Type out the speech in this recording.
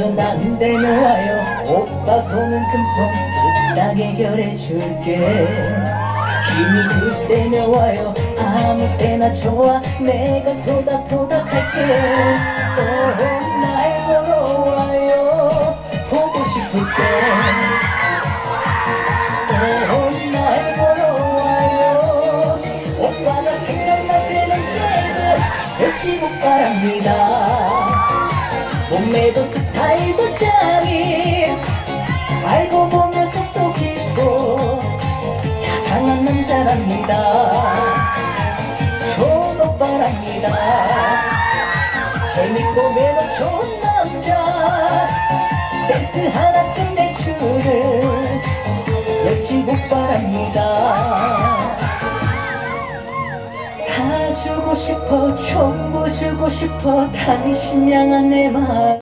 안 되면 와요. 오빠 손은 금손 딱 해결해줄게. 힘이 들 때면 와요. 아무 때나 좋아. 내가 토닥토닥 할게. 또날 보러 와요. 보고 싶을 때또날 보러 와요. 오빠가 생각날 때는 제도 놓치고 바랍니다 스타일도 짱이 알고 보면 속도 깊고 자상한 남자랍니다. 좋은 오빠랍니다. 재밌고 매너 좋은 남자 센스 하나 끝내 주는 여친 오빠랍니다. 다 주고 싶어 전부 주고 싶어 당신 향한 내맘